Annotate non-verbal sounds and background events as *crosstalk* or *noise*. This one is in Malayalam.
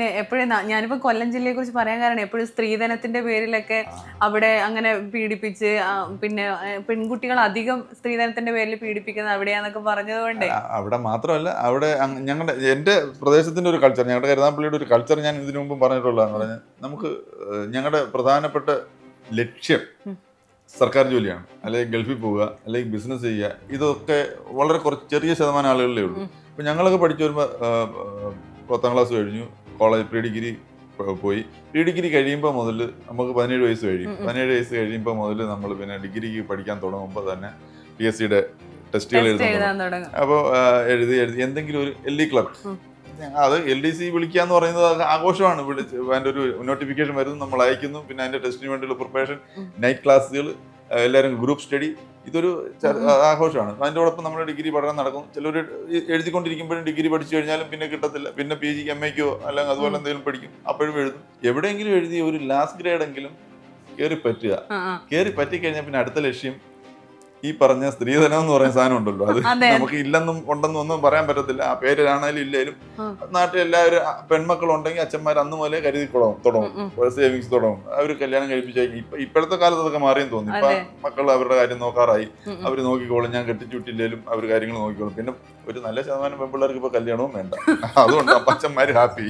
പിന്നെ എപ്പോഴും ഞാനിപ്പോ കൊല്ലം ജില്ലയെ കുറിച്ച് പറയാൻ കാരണം എപ്പോഴും സ്ത്രീധനത്തിന്റെ പേരിലൊക്കെ അവിടെ അങ്ങനെ പീഡിപ്പിച്ച് പിന്നെ പെൺകുട്ടികൾ അധികം സ്ത്രീധനത്തിന്റെ പേരിൽ പീഡിപ്പിക്കുന്നത് അവിടെയാന്നൊക്കെ പറഞ്ഞതുകൊണ്ട്. കൊണ്ട് അവിടെ മാത്രമല്ല അവിടെ ഞങ്ങളുടെ എന്റെ പ്രദേശത്തിന്റെ ഒരു കൾച്ചർ ഞങ്ങളുടെ കരുതാപ്പള്ളിയുടെ ഒരു കൾച്ചർ ഞാൻ ഇതിനു മുമ്പ് പറഞ്ഞിട്ടുള്ളതാണ് പറഞ്ഞാൽ നമുക്ക് ഞങ്ങളുടെ പ്രധാനപ്പെട്ട ലക്ഷ്യം സർക്കാർ ജോലിയാണ്. അല്ലെങ്കിൽ ഗൾഫിൽ പോവുക അല്ലെങ്കിൽ ബിസിനസ് ചെയ്യുക ഇതൊക്കെ വളരെ കുറച്ച് ചെറിയ ശതമാനം ആളുകളിലേ ഉള്ളൂ. അപ്പം ഞങ്ങളൊക്കെ പഠിച്ചു വരുമ്പോൾ പത്താം ക്ലാസ് കഴിഞ്ഞു. കോളേജ് പ്രീ ഡിഗ്രി പോയി. പ്രീ ഡിഗ്രി കഴിയുമ്പോൾ മുതൽ നമുക്ക് പതിനേഴ് വയസ്സ് കഴിയും. പതിനേഴ് വയസ്സ് കഴിയുമ്പോൾ മുതൽ നമ്മൾ പിന്നെ ഡിഗ്രിക്ക് പഠിക്കാൻ തുടങ്ങുമ്പോൾ തന്നെ പി എസ് സിയുടെ ടെസ്റ്റുകൾ എഴുതാൻ തുടങ്ങും. അപ്പോൾ എഴുതി എഴുതി എന്തെങ്കിലും ഒരു എൽ ഡി ക്ലബ്. അത് എൽ ഡി സി വിളിക്കുക എന്ന് പറയുന്നത് ആഘോഷമാണ്. വിളിച്ച് അതിന്റെ ഒരു നോട്ടിഫിക്കേഷൻ വരുന്നു. നമ്മൾ അയക്കുന്നു. പിന്നെ അതിന്റെ ടെസ്റ്റിന് വേണ്ടിയുള്ള പ്രിപ്പറേഷൻ നൈറ്റ് ക്ലാസ്സുകൾ എല്ലാവരും ഗ്രൂപ്പ് സ്റ്റഡി ഇതൊരു ആഘോഷമാണ് അതിന്റെ ആഘോഷമാണ്. അതിന്റെയോടൊപ്പം നമ്മൾ ഡിഗ്രി പഠനം നടക്കും. ചിലർ എഴുതിക്കൊണ്ടിരിക്കുമ്പോഴും ഡിഗ്രി പഠിച്ചു കഴിഞ്ഞാലും പിന്നെ കിട്ടത്തില്ല. പിന്നെ പി ജിക്ക് എം എക്കോ അല്ലെങ്കിൽ അതുപോലെ എന്തെങ്കിലും പഠിക്കും. അപ്പോഴും എഴുതും. എവിടെയെങ്കിലും എഴുതി ഒരു ലാസ്റ്റ് ഗ്രേഡ് എങ്കിലും കയറി പറ്റുക. കയറി പറ്റിക്കഴിഞ്ഞാൽ പിന്നെ അടുത്ത ലക്ഷ്യം ഈ പറഞ്ഞ സ്ത്രീധനം എന്ന് പറയുന്ന സാധനം ഉണ്ടല്ലോ. അത് നമുക്ക് ഇല്ലെന്നും ഉണ്ടെന്നും ഒന്നും പറയാൻ പറ്റത്തില്ല. ആ പേരിലാണേലും ഇല്ലേലും. നാട്ടിൽ എല്ലാവരും പെൺമക്കൾ ഉണ്ടെങ്കിൽ അച്ഛന്മാർ അന്ന് മുതലേ കരുതി തുടങ്ങും. ഉം. സേവിങ്സ് തുടങ്ങും. അവർ കല്യാണം കഴിപ്പിച്ചു ഇപ്പൊ ഇപ്പോഴത്തെ കാലത്ത് അതൊക്കെ മാറിയെന്ന് തോന്നി ഇപ്പൊ. മക്കൾ അവരുടെ കാര്യം നോക്കാറായി. അവർ നോക്കിക്കോളും. ഞാൻ കെട്ടിച്ചുട്ടില്ലേലും അവർ കാര്യങ്ങൾ നോക്കിക്കോളും. പിന്നെ ഒരു നല്ല ശതമാനം പെൺപിള്ളേർക്ക് ഇപ്പൊ കല്യാണവും വേണ്ട. *laughs* അതുകൊണ്ട് അപ്പച്ചന്മാര് ഹാപ്പി